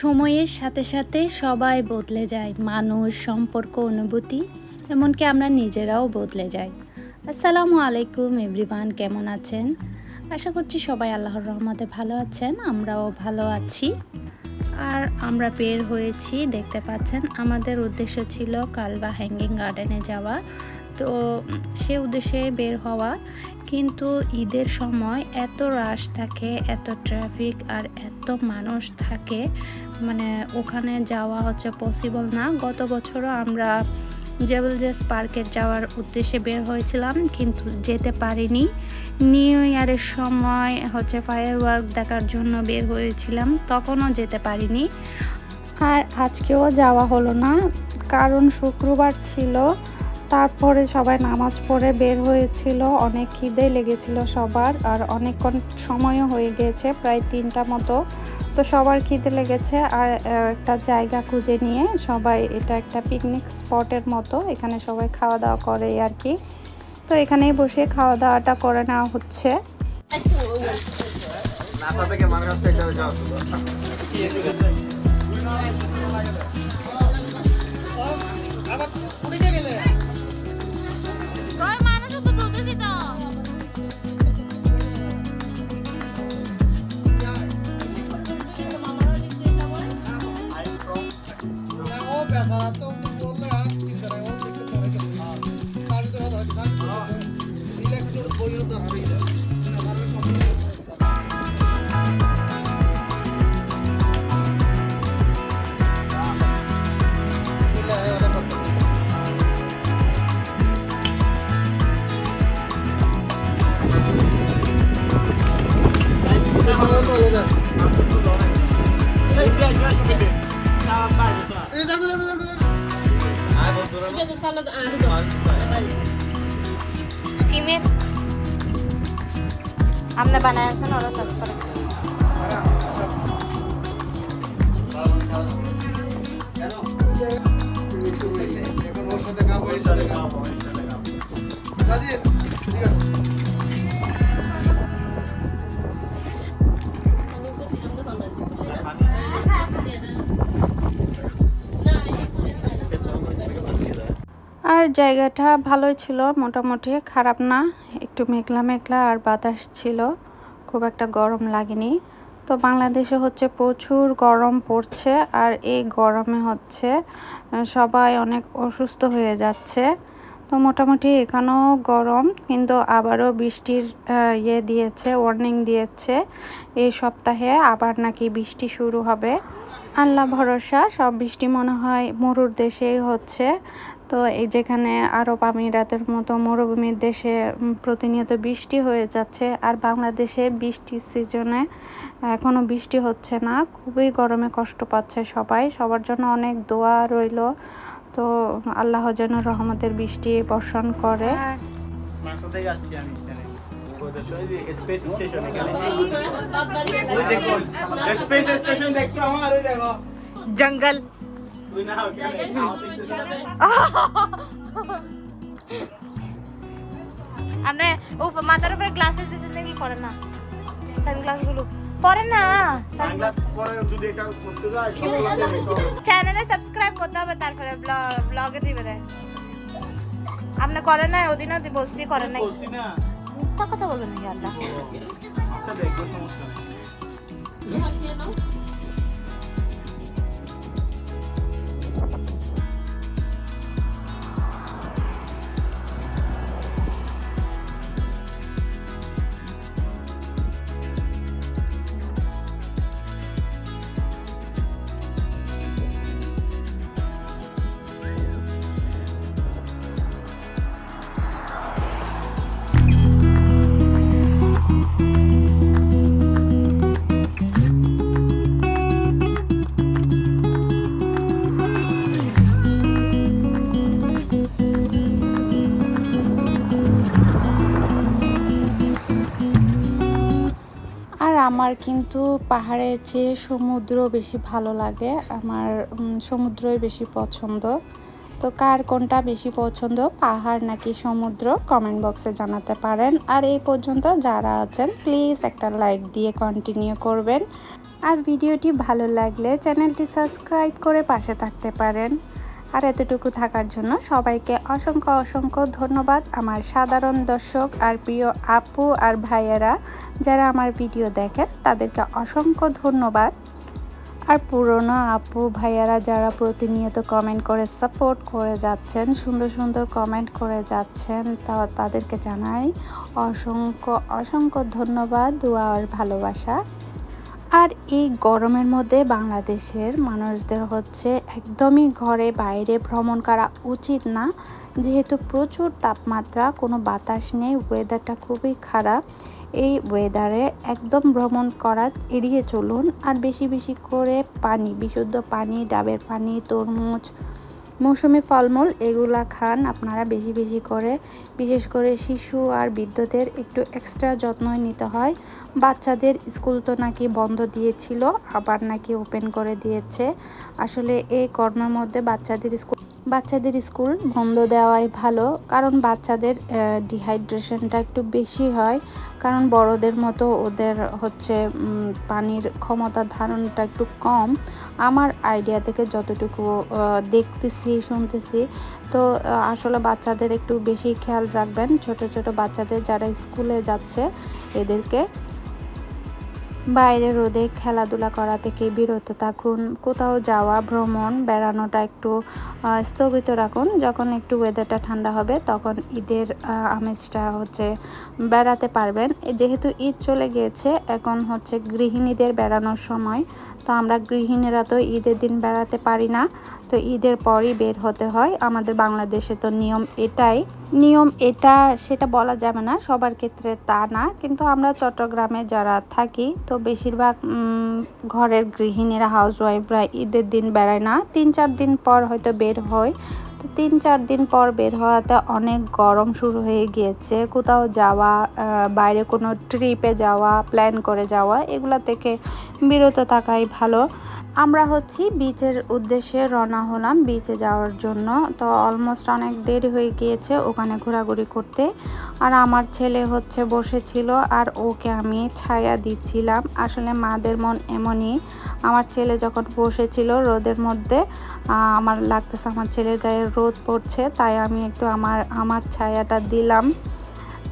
সময়ের সাথে সাথে সবাই বদলে যায়, মানুষ, সম্পর্ক, অনুভূতি, এমনকি আমরা নিজেরাও বদলে যাই। আসসালামু আলাইকুম এভরিওয়ান, কেমন আছেন? আশা করছি সবাই আল্লাহর রহমতে ভালো আছেন, আমরাও ভালো আছি। আর আমরা বের হয়েছি, দেখতে পাচ্ছেন, আমাদের উদ্দেশ্য ছিল কালবা হ্যাঙ্গিং গার্ডেনে যাওয়া। তো সে উদ্দেশ্যে বের হওয়া। কিন্তু ঈদের সময় এত রাশ থাকে এত ট্রাফিক আর এত মানুষ থাকে মানে ওখানে যাওয়া হচ্ছে পসিবল না। গত বছরও আমরা জেবল জেস পার্কে যাওয়ার উদ্দেশ্যে বের হয়েছিলাম কিন্তু যেতে পারিনি। নিউ ইয়ারের সময় হচ্ছে ফায়ার ওয়ার্ক দেখার জন্য বের হয়েছিলাম তখনও যেতে পারিনি। আর আজকেও যাওয়া হলো না কারণ শুক্রবার ছিল। তারপরে সবাই নামাজ পড়ে বের হয়েছিল অনেক খিদে লেগেছিল সবার আর অনেকক্ষণ সময়ও হয়ে গিয়েছে প্রায় তিনটা মতো। তো সবার খিদে লেগেছে আর একটা জায়গা খুঁজে নিয়ে সবাই এটা একটা পিকনিক স্পটের মতো এখানে সবাই খাওয়া দাওয়া করে আর কি। তো এখানেই বসে খাওয়া দাওয়াটা করে নেওয়া হচ্ছে। নাসা আপনি বানাইছেন ওরা সার্ভ করে। আর জায়গাটা ভালোই ছিল, মোটামুটি খারাপ না, একটু মেঘলা মেঘলা আর বাতাস ছিল, খুব একটা গরম লাগেনি। তো বাংলাদেশে হচ্ছে প্রচুর গরম পড়ছে আর এই গরমে হচ্ছে সবাই অনেক অসুস্থ হয়ে যাচ্ছে। তো মোটামুটি এখানেও গরম, কিন্তু আবারও বৃষ্টির ইয়ে দিয়েছে ওয়ার্নিং দিয়েছে। এই সপ্তাহে আবার নাকি বৃষ্টি শুরু হবে। আল্লাহ ভরসা, সব বৃষ্টি মনে হয় মরুর দেশেই হচ্ছে। তো এই যেখানে আরব আমিরাতের মতো মরুভূমির দেশে প্রতিনিয়ত বৃষ্টি হয়ে যাচ্ছে, আর বাংলাদেশে বৃষ্টির সিজনে এখনও বৃষ্টি হচ্ছে না। খুবই গরমে কষ্ট পাচ্ছে সবাই। সবার জন্য অনেক দোয়া রইল। তো আল্লাহ যেন রহমতের বৃষ্টি বর্ষণ করে। জঙ্গল। আপনি মাথার উপরে গ্লাসেস দিয়েছেন দেখলি পরে না। সানগ্লাসগুলো। পরে না। সানগ্লাস পরে যদি এটা করতে যায় চ্যানেলে সাবস্ক্রাইব করতে হবে তারপরে ব্লগে দিবে দেয় আপনি করেন না ওদিনও বসতি করেন নাই। না। মিথ্যা কথা বলবেন আল্লাহ? আচ্ছা দেখব সমস্যা আমার কিন্তু পাহাড়ের চেয়ে সমুদ্র বেশি ভালো লাগে। আমার সমুদ্রই বেশি পছন্দ। তো কার কোনটা বেশি পছন্দ, পাহাড় নাকি সমুদ্র কমেন্ট বক্সে জানাতে পারেন। আর এই পর্যন্ত যারা আছেন প্লিজ একটা লাইক দিয়ে কন্টিনিউ করবেন। আর ভিডিওটি ভালো লাগলে চ্যানেলটি সাবস্ক্রাইব করে পাশে থাকতে পারেন। আর এতটুকু থাকার জন্য সবাইকে অসংখ্য অসংখ্য ধন্যবাদ আমার সাধারণ দর্শক আর প্রিয় আপু আর ভাইয়েরা যারা আমার ভিডিও দেখেন, তাদেরকে অসংখ্য ধন্যবাদ। আর পুরনো আপু ভাইয়ারা যারা প্রতিনিয়ত কমেন্ট করে সাপোর্ট করে যাচ্ছেন, সুন্দর সুন্দর কমেন্ট করে যাচ্ছেন, তা তাদেরকে জানাই অসংখ্য অসংখ্য ধন্যবাদ, দোয়া আর ভালোবাসা। আর এই গরমের মধ্যে বাংলাদেশের মানুষদের হচ্ছে একদমই ঘরে বাইরে ভ্রমণ করা উচিত না। যেহেতু প্রচুর তাপমাত্রা, কোনো বাতাস নেই ওয়েদারটা খুবই খারাপ। এই ওয়েদারে একদম ভ্রমণ করা এড়িয়ে চলুন। আর বেশি বেশি করে পানি, বিশুদ্ধ পানি, ডাবের পানি, তরমুজ মৌসুমি ফলমূল এগুলা খান আপনারা বেশি বেশি করে। বিশেষ করে শিশু আর বৃদ্ধদের একটু এক্সট্রা যত্ন নিতে হয়। বাচ্চাদের স্কুল তো নাকি বন্ধ দিয়েছিল, আবার নাকি ওপেন করে দিয়েছে। আসলে এই কর্মের মধ্যে বাচ্চাদের স্কুল বাচ্চাদের স্কুল বন্ধ দেওয়াই ভালো, কারণ বাচ্চাদের ডিহাইড্রেশনটা একটু বেশি হয়, কারণ বড়দের মতো ওদের হচ্ছে পানির ক্ষমতা ধারণটা একটু কম। আমার আইডিয়া থেকে যতটুকু দেখতেছি, শুনতেছি, তো আসলে বাচ্চাদের একটু বেশি খেয়াল রাখবেন। ছোট ছোট বাচ্চাদের যারা স্কুলে যাচ্ছে, এদেরকে বাইরে রোদে খেলাধুলা করা থেকে বিরত থাকুন। কোথাও যাওয়া, ভ্রমণ, বেড়ানোটা একটু স্থগিত রাখুন। যখন একটু ওয়েদারটা ঠান্ডা হবে, তখন ঈদের আমেজটা হচ্ছে বেড়াতে পারবেন। যেহেতু ঈদ চলে গিয়েছে, এখন হচ্ছে গৃহিণীদের বেড়ানোর সময়। তো আমরা গৃহিণীরা তো ঈদের দিন বেড়াতে পারি না। তো ঈদের পরই বের হতে হয়। আমাদের বাংলাদেশে তো নিয়ম এটাই। নিয়ম এটা সেটা বলা যাবে না, সবার ক্ষেত্রে তা না। কিন্তু আমরা চট্টগ্রামে যারা থাকি, তো বেশিরভাগ ঘরের গৃহিণীরা হাউস হাউসওয়াইফরা ঈদের দিন বেড়ায় না। তিন চার দিন পর হয়তো বের হয়। তো তিন চার দিন পর বের হওয়াতে অনেক গরম শুরু হয়ে গিয়েছে। কোথাও যাওয়া বাইরে কোনো ট্রিপে যাওয়া প্ল্যান করে যাওয়া, এগুলা থেকে বিরত থাকাই ভালো। আমরা হচ্ছি বিচের উদ্দেশ্যে রওনা হলাম বিচে যাওয়ার জন্য। তো অলমোস্ট অনেক দেরি হয়ে গিয়েছে ওখানে ঘোরাঘুরি করতে। আর আমার ছেলে হচ্ছে বসেছিল আর ওকে আমি ছায়া দিচ্ছিলাম। আসলে মাদের মন এমনই। আমার ছেলে যখন বসেছিল রোদের মধ্যে আমার লাগতেছে আমার ছেলের গায়ে রোদ পড়ছে, তাই আমি একটু আমার আমার ছায়াটা দিলাম।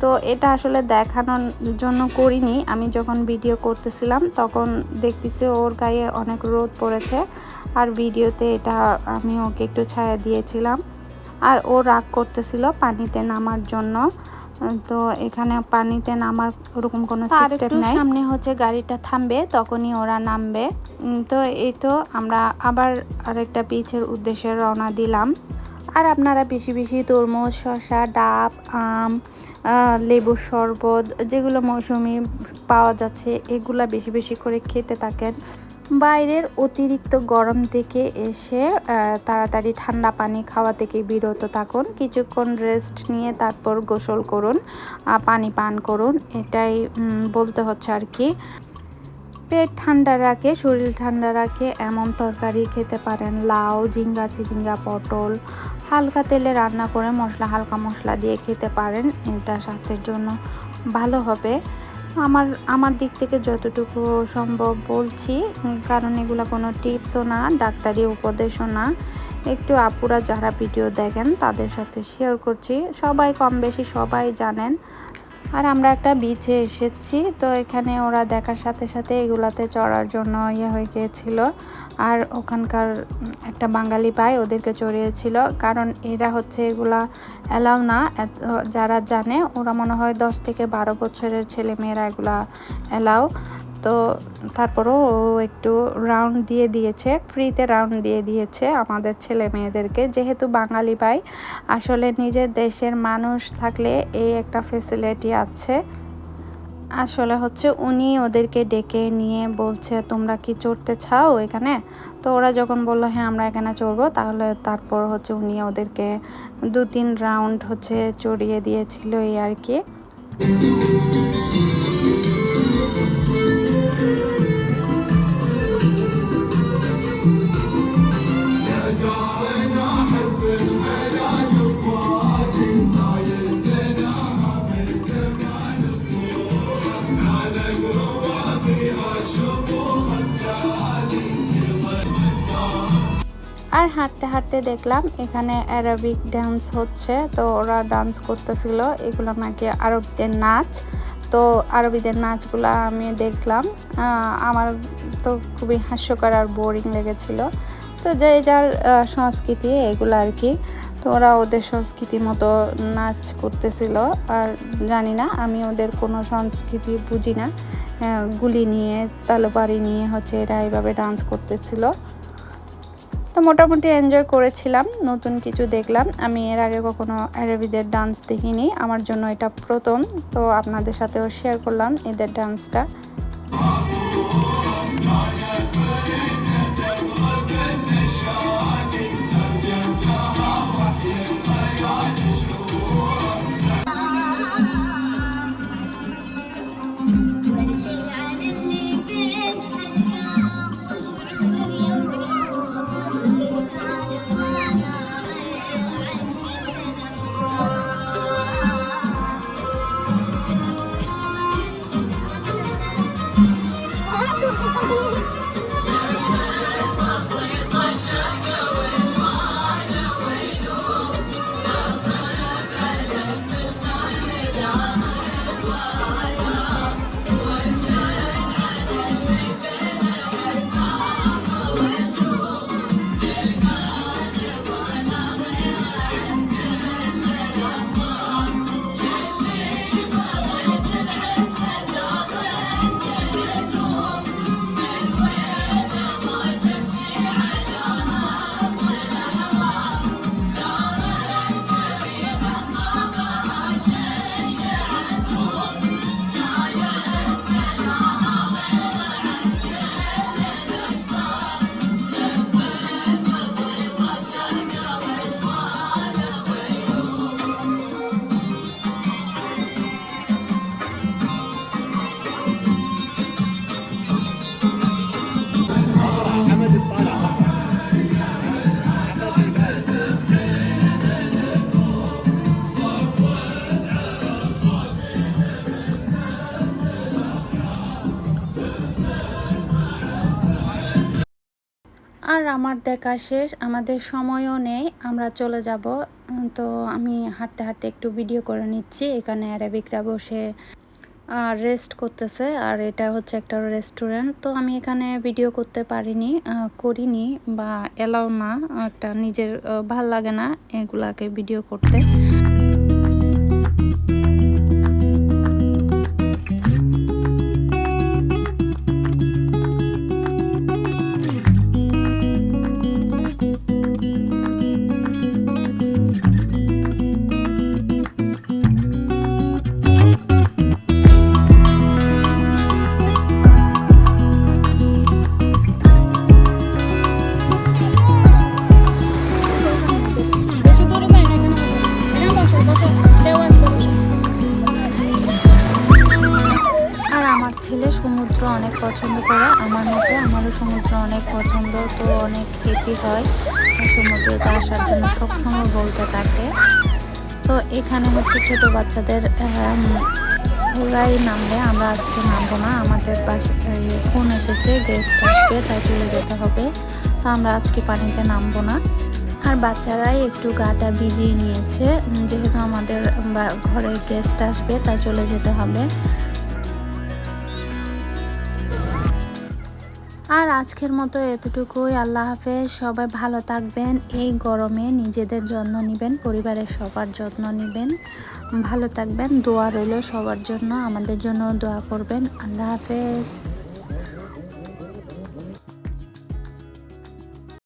তো এটা আসলে দেখানোর জন্য করিনি। আমি যখন ভিডিও করতেছিলাম, তখন দেখতেছি ওর গায়ে অনেক রোদ পড়েছে আর ভিডিওতে এটা আমি ওকে একটু ছায়া দিয়েছিলাম। আর ও রাগ করতেছিল পানিতে নামার জন্য। তো এখানে পানিতে নামার ওরকম কোনো সিস্টেম নাই। সামনে হচ্ছে গাড়িটা থামবে তখনই ওরা নামবে। তো এই তো আমরা আবার আরেকটা বিচের উদ্দেশ্যে রওনা দিলাম। আর আপনারা বেশি বেশি তরমুজ শসা ডাব আম লেবুর শরবত যেগুলো মৌসুমি পাওয়া যাচ্ছে এগুলা বেশি বেশি করে খেতে থাকেন। বাইরের অতিরিক্ত গরম থেকে এসে তাড়াতাড়ি ঠান্ডা পানি খাওয়া থেকে বিরত থাকুন। কিছুক্ষণ রেস্ট নিয়ে তারপর গোসল করুন পানি পান করুন। এটাই বলতে হচ্ছে আর কি। পেট ঠান্ডা রাখে, শরীর ঠান্ডা রাখে, এমন তরকারি খেতে পারেন। লাউ, ঝিঙ্গা চিচিঙ্গা পটল, হালকা তেলে রান্না করে মশলা, হালকা মশলা দিয়ে খেতে পারেন। এটা স্বাস্থ্যের জন্য ভালো হবে। আমার আমার দিক থেকে যতটুকু সম্ভব বলছি কারণ এগুলো কোনো টিপসও না, ডাক্তারি উপদেশও না। একটু আপুরা যারা ভিডিও দেখেন, তাদের সাথে শেয়ার করছি। সবাই কম বেশি সবাই জানেন আর আমরা একটা বিচে এসেছি, তো এখানে ওরা দেখার সাথে সাথে এগুলাতে চড়ার জন্য ইয়ে হয়ে গিয়েছিল। আর ওখানকার একটা বাঙালি ভাই ওদেরকে চড়িয়েছিল, কারণ এরা হচ্ছে এগুলা অ্যালাউ না। যারা জানে, ওরা মনে হয় দশ থেকে বারো বছরের ছেলে মেয়েরা এগুলা অ্যালাউ তো তারপরও ও একটু রাউন্ড দিয়ে দিয়েছে ফ্রিতে রাউন্ড দিয়ে দিয়েছে আমাদের ছেলে মেয়েদেরকে। যেহেতু বাঙালি ভাই, আসলে নিজের দেশের মানুষ থাকলে এই একটা ফেসিলিটি আছে। আসলে হচ্ছে উনি ওদেরকে ডেকে নিয়ে বলছে, তোমরা কি চড়তে চাও এখানে? তো ওরা যখন বলল হ্যাঁ আমরা এখানে চড়বো, তাহলে তারপর হচ্ছে উনি ওদেরকে দু তিন রাউন্ড হচ্ছে চড়িয়ে দিয়েছিল এই আর কি। হাঁটতে হাঁটতে দেখলাম এখানে অ্যারাবিক ডান্স হচ্ছে। তো ওরা ডান্স করতেছিল। এগুলো নাকি আরবদের নাচ। তো আরবিদের নাচগুলো আমি দেখলাম। আমার তো খুবই হাস্যকর আর বোরিং লেগেছিল। তো যে যার সংস্কৃতি, এগুলো আর কি। তো ওরা ওদের সংস্কৃতি মতো নাচ করতেছিল। আর জানি না, আমি ওদের কোনো সংস্কৃতি বুঝি না। গুলি নিয়ে তালোবাড়ি নিয়ে হচ্ছে এরা এইভাবে ডান্স করতেছিল। তো মোটামুটি এনজয় করেছিলাম, নতুন কিছু দেখলাম। আমি এর আগে কখনো অ্যারেবিদের ডান্স দেখিনি, আমার জন্য এটা প্রথম। তো আপনাদের সাথেও শেয়ার করলাম এদের ডান্সটা আর আমার দেখা শেষ, আমাদের সময়ও নেই, আমরা চলে যাব। তো আমি হাঁটতে হাঁটতে একটু ভিডিও করে নিচ্ছি, এখানে অ্যারাবিকরা বসে আর রেস্ট করতেছে। আর এটা হচ্ছে একটা রেস্টুরেন্ট তো আমি এখানে ভিডিও করতে পারিনি করিনি বা এলাও না, একটা নিজের ভালো লাগে না এগুলাকে ভিডিও করতে। ছেলে সমুদ্র অনেক পছন্দ করে, আমার মতে আমারও সমুদ্র অনেক পছন্দ, তো অনেক হ্যাপি হয়। সমুদ্রতে আসার জন্য সবসময় বলতে থাকে। তো এখানে হচ্ছে ছোট বাচ্চাদের ওরাই নামবে, আমরা আজকে নামবো না। আমাদের পাশে ফোন এসেছে গেস্ট আসবে, তাই চলে যেতে হবে। তো আমরা আজকে পানিতে নামবো না। আর বাচ্চারাই একটু গাটা ভিজিয়ে নিয়েছে, যেহেতু আমাদের, বা- ঘরে গেস্ট আসবে, তাই চলে যেতে হবে। আর আজকের মতো এতটুকুই। আল্লাহ হাফেজ। সবাই ভালো থাকবেন। এই গরমে নিজেদের যত্ন নেবেন, পরিবারের সবার যত্ন নেবেন। ভালো থাকবেন। দোয়া রইল সবার জন্য। আমাদের জন্য দোয়া করবেন। আল্লাহ হাফেজ।